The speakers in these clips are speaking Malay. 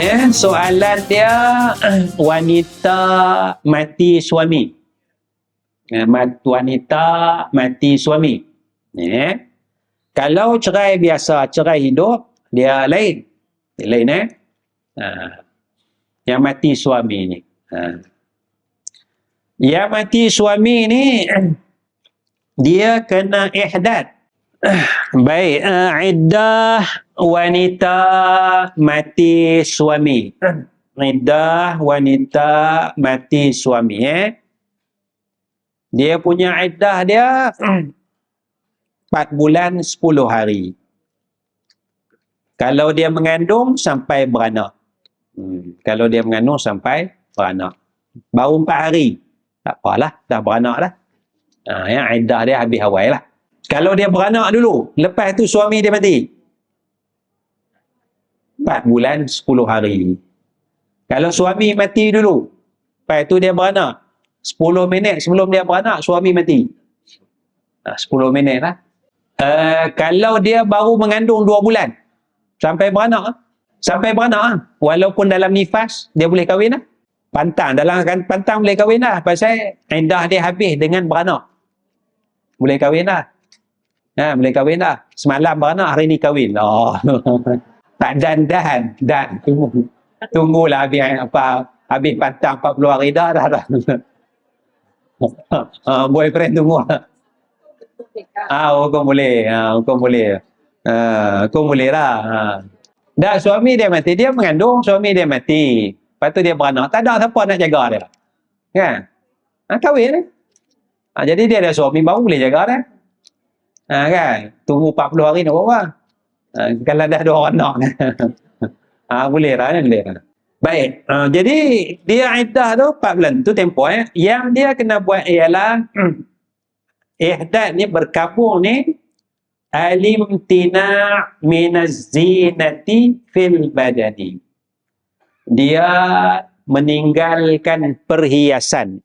Ya, soalan dia wanita mati suami. Eh, Wanita mati suami. Ya. Kalau cerai biasa, cerai hidup, dia lain. Dia lain eh. Ha. Yang mati suami ni. Ha. Yang mati suami ni dia kena ihdad. Baik, uh, iddah wanita mati suami. Iddah wanita mati suami eh. Dia punya iddah dia 4 bulan 10 hari. Kalau dia mengandung sampai beranak. Hmm. Kalau dia mengandung sampai beranak. Baru 4 hari. Tak apalah, dah beranak dah. Ha, ya, iddah dia habis awal lah. Kalau dia beranak dulu, lepas tu suami dia mati. 4 bulan 10 hari. Kalau suami mati dulu, lepas tu dia beranak. 10 minit sebelum dia beranak, suami mati. Ha, 10 minit lah. Uh, kalau dia baru mengandung 2 bulan, sampai beranak, sampai beranak, walaupun dalam nifas, dia boleh kahwin lah. Pantang, dalam kan pantang boleh kahwin lah. Pasal indah dia habis dengan beranak. Boleh kahwin lah. Ha, boleh kahwin lah. Semalam beranak, hari ni kahwin. Oh. tak dan dan dan tunggu. Tunggulah habis apa habis pantang 40 hari dah dah. dah. uh, boyfriend tunggu. Ah, hukum boleh. Ah, hukum boleh. Ah, hukum boleh lah. Ah. Dah suami dia mati, dia mengandung, suami dia mati. Lepas tu dia beranak, tak ada siapa nak jaga dia. Kan? Ha, kahwin. Ha, jadi dia ada suami baru boleh jaga dia. Ha, kan? Tunggu 40 hari nak buat apa? Ha, kalau dah dua orang nak. ha, boleh lah, boleh lah. Baik, uh, jadi dia iddah tu 4 bulan tu tempoh eh. Yang dia kena buat ialah ihdad ni berkabung ni alimtina minaz zinati fil badani. Dia meninggalkan perhiasan.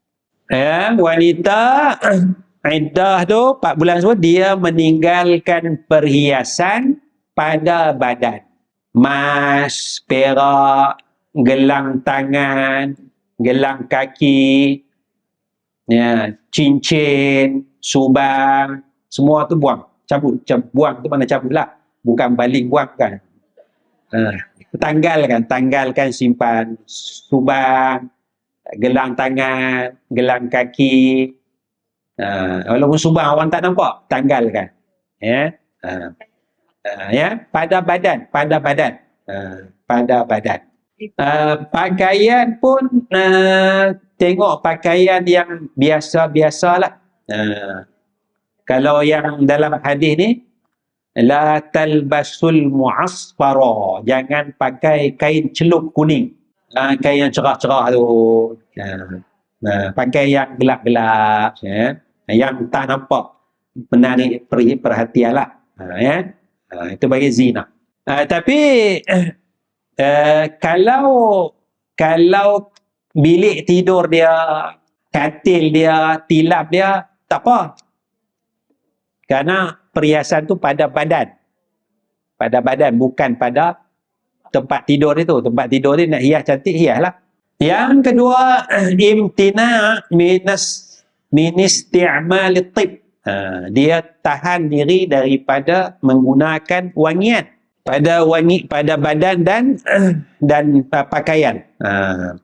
Ya, wanita iddah tu 4 bulan semua dia meninggalkan perhiasan pada badan. Mas, perak, gelang tangan, gelang kaki, ya, cincin, subang, semua tu buang. Cabut, cabut buang tu mana cabut lah. Bukan baling buang kan. Ha, tanggalkan, tanggalkan simpan subang, gelang tangan, gelang kaki. Ha, walaupun subang orang tak nampak, tanggalkan. Ya. Ha. Ha, ya, pada badan, pada badan. Ha, pada badan. Uh, pakaian pun uh, tengok pakaian yang biasa-biasalah. Uh, kalau yang dalam hadis ni la talbasul mu'asfara, jangan pakai kain celup kuning. Uh, kain yang cerah-cerah tu. Uh, uh, pakai yang gelap-gelap ya. Yang tak nampak menarik perhatian lah. Uh, ya. Uh, itu bagi zina. Uh, tapi Uh, kalau kalau bilik tidur dia, katil dia, tilap dia, tak apa. Karena perhiasan tu pada badan. Pada badan, bukan pada tempat tidur itu. Tempat tidur ni nak hias cantik, hias lah. Yang kedua, imtina minas ministi'mal tib. Uh, dia tahan diri daripada menggunakan wangian pada wangi pada badan dan dan uh, pakaian. Uh,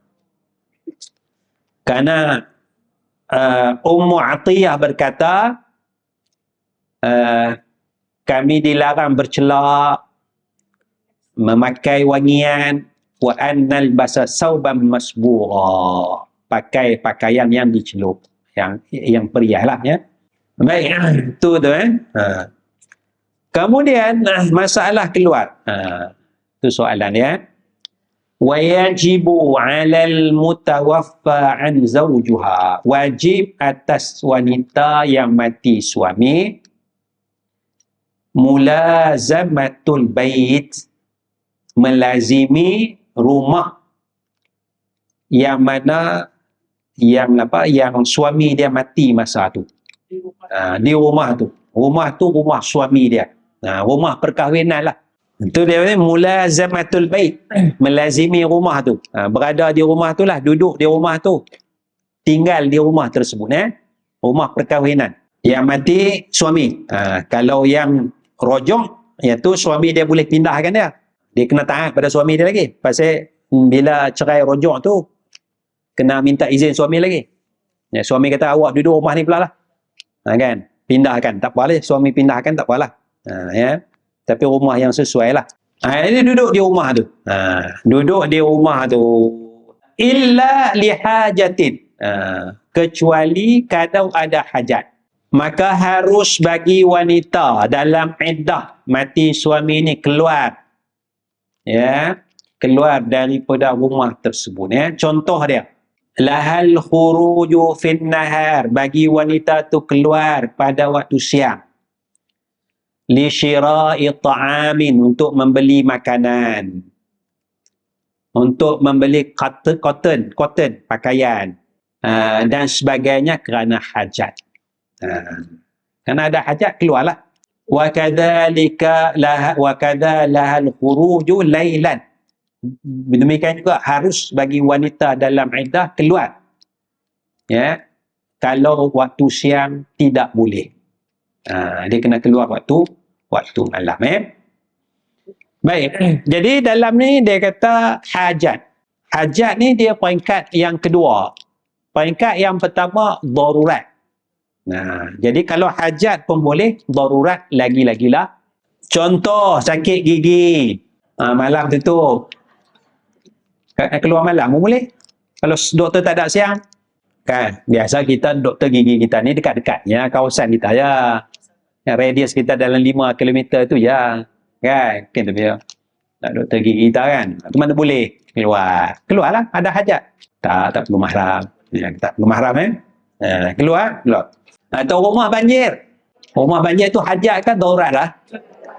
karena uh, Ummu Atiyah berkata uh, kami dilarang bercelak memakai wangian wa annal basa sauban masbura pakai pakaian yang dicelup yang yang periah lah ya baik tu tu eh uh. Kemudian masalah keluar. Ha, itu soalan ya. Yajibu 'alal mutawaffa 'an zawjuha. Wajib atas wanita yang mati suami mulazamatul bait melazimi rumah yang mana yang apa yang suami dia mati masa tu. Ha, di rumah tu. Rumah tu rumah suami dia. Ha, rumah perkahwinan lah. Itu dia ni mulazamatul bait. Melazimi rumah tu. Ha, berada di rumah tu lah. Duduk di rumah tu. Tinggal di rumah tersebut. Eh? Rumah perkahwinan. Yang mati suami. Ha, kalau yang rojok, iaitu suami dia boleh pindahkan dia. Dia kena taat pada suami dia lagi. Pasal bila cerai rojok tu, kena minta izin suami lagi. Ya, suami kata awak duduk rumah ni pula lah. Ha, kan? Pindahkan. Tak apa lah. Suami pindahkan tak apa lah. Ha, ya tapi rumah yang sesuai lah ha, ini duduk di rumah tu ha, duduk di rumah tu illa lihajatin ha, kecuali kalau ada hajat maka harus bagi wanita dalam iddah mati suami ni keluar ya keluar daripada rumah tersebut ya contoh dia lahal khuruju fin nahar bagi wanita tu keluar pada waktu siang. Li syira'i ta'amin. Untuk membeli makanan. Untuk membeli cotton cotton, cotton pakaian. Uh, dan sebagainya kerana hajat. Uh, kerana ada hajat keluarlah. Wa kadzalika lah wa kadza lahal khuruju lailan demikian juga harus bagi wanita dalam iddah keluar ya kalau waktu siang tidak boleh uh, dia kena keluar waktu waktu malam eh. Baik. Jadi dalam ni dia kata hajat. Hajat ni dia peringkat yang kedua. Peringkat yang pertama darurat. Nah, jadi kalau hajat pun boleh, darurat lagi-lagi lah. Contoh sakit gigi. Ha, malam tu tu. Keluar malam pun boleh. Kalau doktor tak ada siang. Kan, biasa kita doktor gigi kita ni dekat-dekatnya kawasan kita ya. Yang radius kita dalam 5 km tu ya. Kan kan tu dia. Nak doktor gigi kita kan? Tu mana boleh keluar. Keluarlah ada hajat. Tak tak perlu mahram. Ya, tak perlu mahram eh. Ya, keluar keluar. Atau rumah banjir. Rumah banjir tu hajat kan daurat lah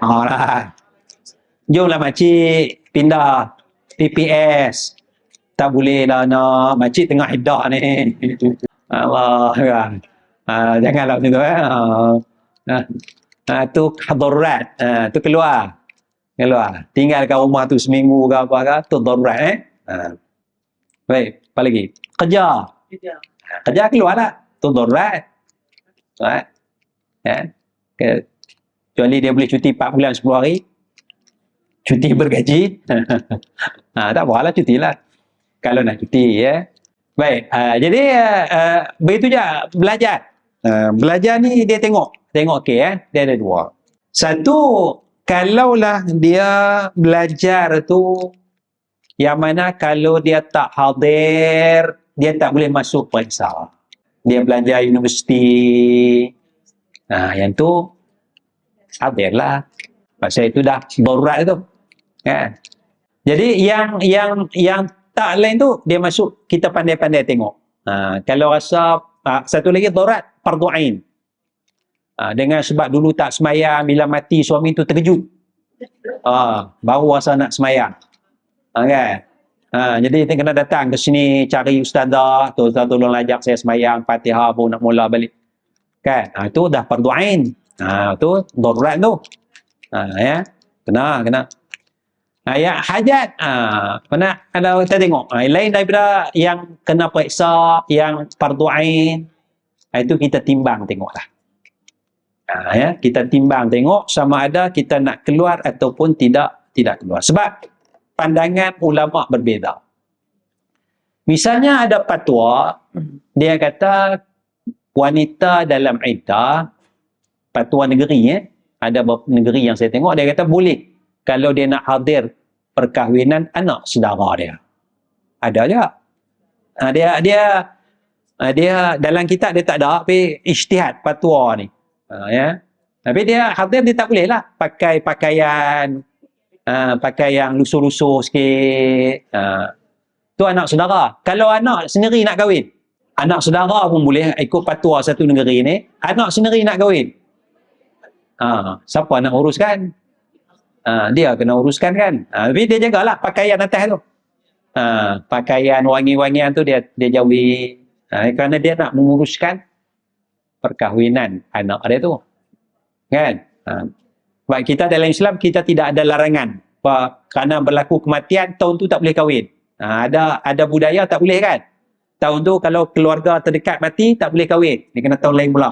oh lah. Jomlah makcik pindah PPS tak boleh lah nak makcik tengah hidak ni Allah kan uh, janganlah macam tu eh uh, Ha. Ha, tu darurat. Ha, tu keluar. Keluar. Tinggalkan rumah tu seminggu ke apa ke, tu darurat eh. Ha. Baik, apa lagi? Kerja. Kerja. Kerja keluar tak? Tu darurat. Ha. Ke, kecuali dia boleh cuti 4 bulan 10 hari. Cuti bergaji. ha, tak apalah cuti lah. Kalau nak cuti ya. Baik, uh, jadi uh, uh, begitu je belajar. Uh, belajar ni dia tengok Tengok okey eh, dia ada dua. Satu, kalaulah dia belajar tu yang mana kalau dia tak hadir, dia tak boleh masuk periksa. Dia belajar universiti. Nah, yang tu hadirlah. Pasal itu dah darurat tu. Kan? Jadi yang yang yang tak lain tu dia masuk kita pandai-pandai tengok. Ha, kalau rasa ha, satu lagi darurat fardu ain. Ha, dengan sebab dulu tak semayang, bila mati suami tu terkejut. Ha, baru rasa nak semayang. Ha, kan? Ha, jadi kita kena datang ke sini cari ustazah, tu ustazah tolong ajak saya semayang, fatihah pun nak mula balik. Kan? Ha, itu dah fardu ain. Ha, tu darurat tu. Ha, ya. Kena, kena. Ya, hajat. Ha, kena, ada kita tengok. Ha, lain daripada yang kena periksa, yang fardu ain, ha, itu kita timbang tengoklah. Ha, ya, kita timbang tengok sama ada kita nak keluar ataupun tidak tidak keluar. Sebab pandangan ulama berbeza. Misalnya ada patwa dia kata wanita dalam iddah patwa negeri eh ada negeri yang saya tengok dia kata boleh kalau dia nak hadir perkahwinan anak saudara dia. Ada je. Ha, dia dia ha, dia dalam kitab dia tak ada tapi ijtihad patwa ni. Uh, ya. Tapi dia hadir dia tak boleh lah pakai pakaian uh, pakai yang lusuh-lusuh sikit. Uh, tu anak saudara. Kalau anak sendiri nak kahwin, anak saudara pun boleh ikut patua satu negeri ni. Anak sendiri nak kahwin. Uh, siapa nak uruskan? Uh, dia kena uruskan kan. Uh, tapi dia jagalah pakaian atas tu. Uh, pakaian wangi-wangian tu dia dia jauhi. Uh, kerana dia nak menguruskan perkahwinan anak dia tu. Kan? Ha. Sebab kita dalam Islam kita tidak ada larangan. Apa, kerana berlaku kematian tahun tu tak boleh kahwin. Ha, ada ada budaya tak boleh kan? Tahun tu kalau keluarga terdekat mati tak boleh kahwin. Dia kena tahun lain pula.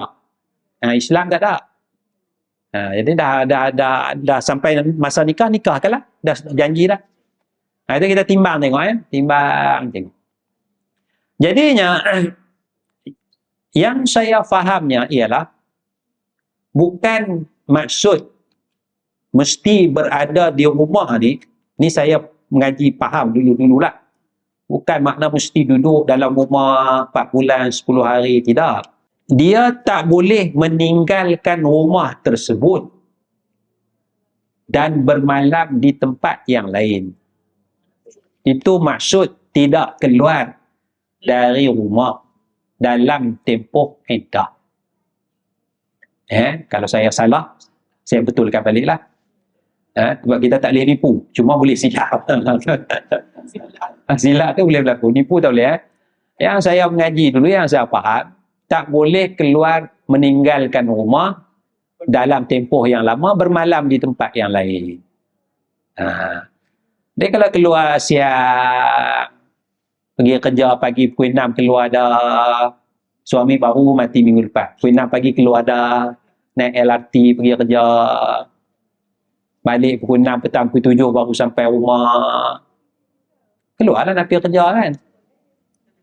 Ha, Islam tak ada. Ha, jadi dah, dah, dah, dah, sampai masa nikah, nikah lah. Dah janji dah. Ha, itu kita timbang tengok ya. Timbang tengok. Jadinya, yang saya fahamnya ialah bukan maksud mesti berada di rumah ni ni saya mengaji faham dulu-dululah bukan makna mesti duduk dalam rumah 4 bulan 10 hari tidak dia tak boleh meninggalkan rumah tersebut dan bermalam di tempat yang lain itu maksud tidak keluar dari rumah dalam tempoh iddah eh kalau saya salah saya betulkan baliklah Ha? Sebab kita tak boleh nipu. Cuma boleh silap. silap tu boleh berlaku. Nipu tak boleh. Eh? Yang saya mengaji dulu, yang saya faham, tak boleh keluar meninggalkan rumah dalam tempoh yang lama bermalam di tempat yang lain. Ha. Dia kalau keluar siap pergi kerja pagi pukul 6 keluar dah suami baru mati minggu lepas. Pukul 6 pagi keluar dah naik LRT pergi kerja balik pukul 6 petang pukul 7 baru sampai rumah keluarlah nak pergi kerja kan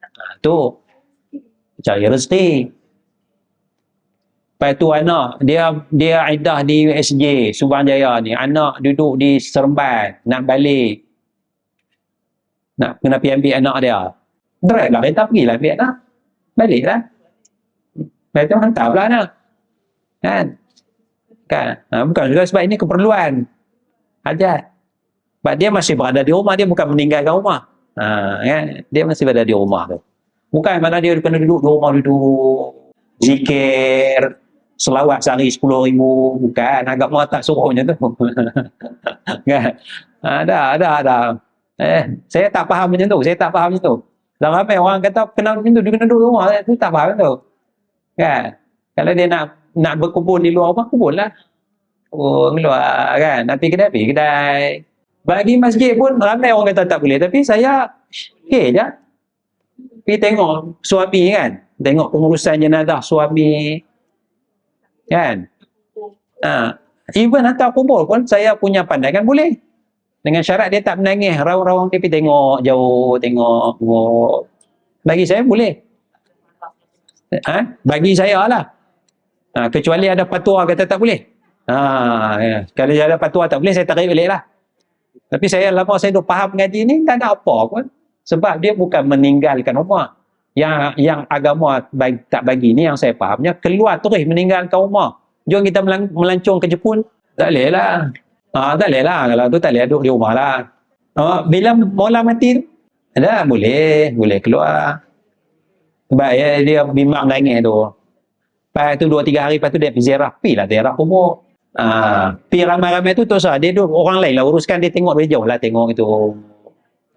ha, tu cari rezeki lepas tu anak dia dia idah di USJ Subang Jaya ni. Anak duduk di Seremban nak balik. Nak kena pergi ambil anak dia. Drive lah kereta pergi lah ambil anak. Balik lah. Lepas tu hantar pula anak. Kan? Kan? Ha, bukan juga sebab ini keperluan. Hajat sebab dia masih berada di rumah dia bukan meninggalkan rumah. Ha, kan? dia masih berada di rumah tu bukan mana dia kena duduk di rumah duduk zikir selawat sehari sepuluh ribu bukan agak tak suruh macam tu kan ada ada ada eh saya tak faham macam tu saya tak faham macam tu dan ramai orang kata kenal macam tu dia kena duduk di rumah tu tak faham tu kan kalau dia nak nak berkubun di luar rumah, kubun lah. Oh, keluar kan. Nak pergi kedai, pergi kedai. Bagi masjid pun ramai orang kata tak boleh. Tapi saya, okay je. Pergi tengok suami kan. Tengok pengurusan jenazah suami. Kan. Ha. Even hantar kubur pun saya punya pandangan boleh. Dengan syarat dia tak menangis. Rawang-rawang dia pergi tengok jauh, tengok. tengok. Bagi saya boleh. Ha? Bagi saya lah. Ha, kecuali ada patua kata tak boleh. Ha, ya. Kalau ada patua tak boleh, saya tarik balik lah. Tapi saya lama saya dah faham ngaji ni, tak ada apa pun. Sebab dia bukan meninggalkan rumah. Yang yang agama bagi, tak bagi ni, yang saya fahamnya, keluar terus meninggalkan rumah. Jom kita melancong ke Jepun. Tak boleh lah. Ha, tak boleh lah. Kalau tu tak boleh duduk di rumah lah. Ha, bila mula mati tu, ada boleh. Boleh keluar. Sebab ya, dia bimbang nangis tu. Lepas tu dua tiga hari lepas tu dia pergi ziarah. Pergi lah ziarah kubur. Ah, pergi ramai-ramai tu tu sah. Dia duduk orang lain lah uruskan dia tengok dari jauh lah tengok itu.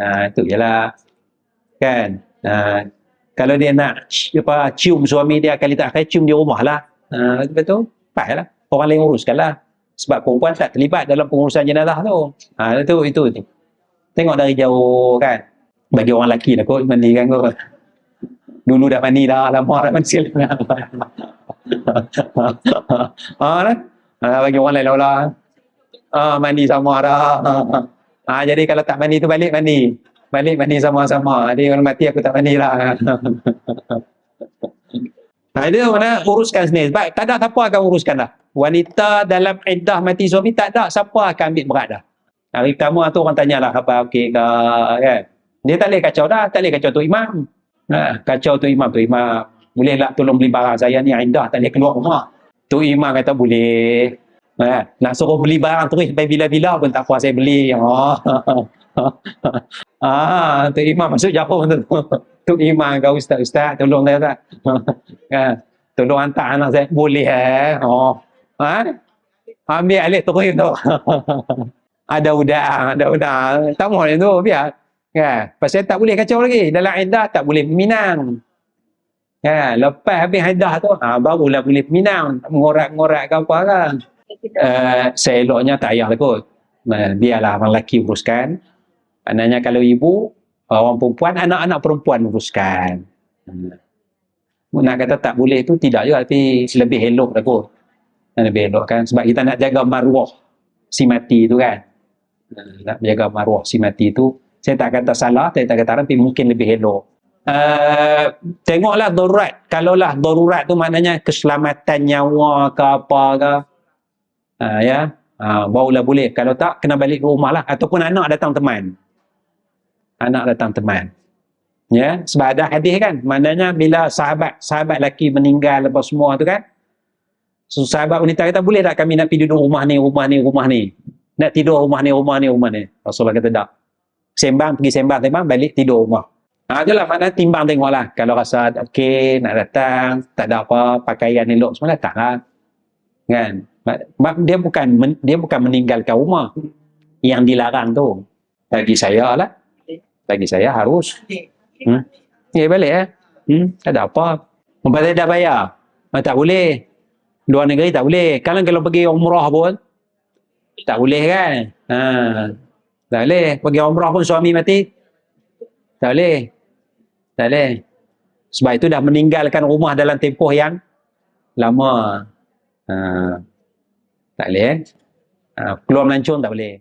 Ah, tu je lah. Kan? Ah, kalau dia nak apa, cium suami dia kali tak akan cium di rumah lah. Ah, betul? Baik lah. Orang lain uruskan lah. Sebab perempuan tak terlibat dalam pengurusan jenazah tu. Ah, itu, itu, itu. Tengok dari jauh kan. Bagi orang lelaki lah kot mandi kan kot. Dulu dah mandi dah, lama dah mandi ah, lah. ah, bagi orang lain lah ah, mandi sama dah ah, jadi kalau tak mandi tu balik mandi balik mandi sama-sama jadi kalau mati aku tak mandi lah Nah, dia mana uruskan sendiri. Sebab tak ada siapa akan uruskan dah. Wanita dalam iddah mati suami tak ada siapa akan ambil berat dah. Hari pertama tu orang tanyalah apa okey ke kan. Dia tak boleh kacau dah, tak boleh kacau tu imam. Ha, kacau tu imam tu imam boleh lah tolong beli barang saya ni indah tak boleh keluar rumah tu imam kata boleh eh, nak suruh beli barang terus sampai bila-bila pun tak puas saya beli. Oh. ah, tu imam masuk jauh tu? Tu imam kau ustaz-ustaz tolong saya tak kan tolong hantar anak saya. Boleh eh. Oh. ha? ambil alih terus tu. Ada udang ada udang tak mahu tu biar. Kan pasal tak boleh kacau lagi. Dalam iddah tak boleh minang Ya, lepas habis haidah tu, ha, barulah boleh minang, mengorak-ngorak ke apa kan. Uh, seeloknya tak payahlah kot. Uh, biarlah orang lelaki uruskan. Maknanya kalau ibu, orang perempuan, anak-anak perempuan uruskan. Uh, nak kata tak boleh tu tidak juga tapi lebih elok dah kot. Lebih elok kan sebab kita nak jaga maruah si mati tu kan. Nak jaga maruah si mati tu. Saya tak kata salah, saya tak kata tapi mungkin lebih elok. Uh, tengoklah darurat. Kalaulah darurat tu maknanya keselamatan nyawa ke apa ke. Uh, ya. Uh, barulah boleh. Kalau tak, kena balik ke rumah lah. Ataupun anak datang teman. Anak datang teman. Ya. Sebab ada hadis kan. Maknanya bila sahabat, sahabat lelaki meninggal lepas semua tu kan. So, sahabat wanita kata, boleh tak kami nak pergi duduk rumah ni, rumah ni, rumah ni. Nak tidur rumah ni, rumah ni, rumah ni. Rasulullah kata, tak. Sembang, pergi sembang, sembang, balik tidur rumah. Ha, itulah makna timbang tengoklah. Kalau rasa okey, nak datang, tak ada apa, pakaian elok semua datanglah. Kan? Dia bukan dia bukan meninggalkan rumah. Yang dilarang tu. Bagi saya lah. Bagi saya harus. Hmm? Ya, balik eh. Hmm? Tak ada apa. Memang dah bayar. Ah, tak boleh. Luar negeri tak boleh. Kalau kalau pergi umrah pun, tak boleh kan? Ha. Tak boleh. Pergi umrah pun suami mati. Tak boleh. Tak boleh. Sebab itu dah meninggalkan rumah dalam tempoh yang lama. Ha. Tak boleh. Ha. Keluar melancong tak boleh.